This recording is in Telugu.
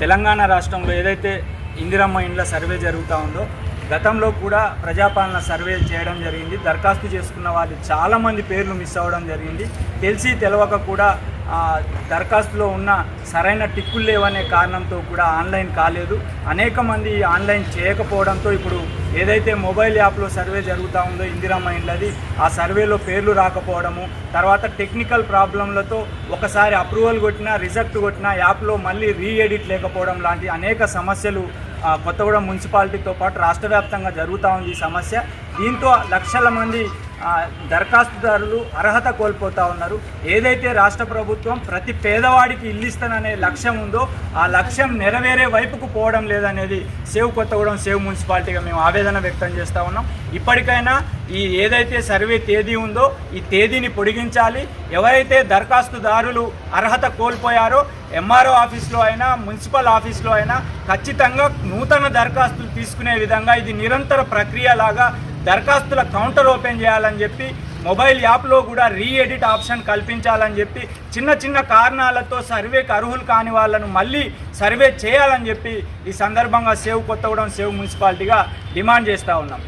తెలంగాణ రాష్ట్రంలో ఏదైతే ఇందిరమ్మ ఇండ్ల సర్వే జరుగుతూ ఉందో గతంలో కూడా ప్రజాపాలన సర్వే చేయడం జరిగింది. దరఖాస్తు చేసుకున్న వాళ్ళు చాలామంది పేర్లు మిస్ అవ్వడం జరిగింది. తెలిసి తెలవక కూడా దరఖాస్తులో ఉన్న సరైన టిక్కులు లేవనే కారణంతో కూడా ఆన్లైన్ కాలేదు. అనేక మంది ఆన్లైన్ చేయకపోవడంతో ఇప్పుడు ఏదైతే మొబైల్ యాప్లో సర్వే జరుగుతూ ఉందో ఇందిరా ఇండ్లది ఆ సర్వేలో పేర్లు రాకపోవడము తర్వాత టెక్నికల్ ప్రాబ్లంలతో ఒకసారి అప్రూవల్ కొట్టినా రిజెక్ట్ కొట్టినా యాప్లో మళ్ళీ రీఎడిట్ లేకపోవడం లాంటి అనేక సమస్యలు కొత్తగూడెం మున్సిపాలిటీతో పాటు రాష్ట్ర వ్యాప్తంగా జరుగుతూ ఉంది ఈ సమస్య. దీంతో లక్షల మంది దరఖాస్తుదారులు అర్హత కోల్పోతూ ఉన్నారు. ఏదైతే రాష్ట్ర ప్రభుత్వం ప్రతి పేదవాడికి ఇల్లిస్తాననే లక్ష్యం ఉందో ఆ లక్ష్యం నెరవేరే వైపుకు పోవడం లేదనేది సేవ్ కొత్తగూడెం సేవ్ మున్సిపాలిటీగా మేము ఆవేదన వ్యక్తం చేస్తూ ఉన్నాం. ఇప్పటికైనా ఈ ఏదైతే సర్వే తేదీ ఉందో ఈ తేదీని పొడిగించాలి. ఎవరైతే దరఖాస్తుదారులు అర్హత కోల్పోయారో ఎంఆర్ఓ ఆఫీస్లో అయినా మున్సిపల్ ఆఫీస్లో అయినా ఖచ్చితంగా నూతన దరఖాస్తులు తీసుకునే విధంగా ఇది నిరంతర ప్రక్రియలాగా దరఖాస్తుల కౌంటర్ ఓపెన్ చేయాలని చెప్పి మొబైల్ యాప్లో కూడా రీ ఎడిట్ ఆప్షన్ కల్పించాలని చెప్పి చిన్న చిన్న కారణాలతో సర్వేకి అర్హులు కాని వాళ్ళను మళ్ళీ సర్వే చేయాలని చెప్పి ఈ సందర్భంగా సేవ్ కొత్తగూడెం సేవ్ మున్సిపాలిటీగా డిమాండ్ చేస్తూ ఉన్నాం.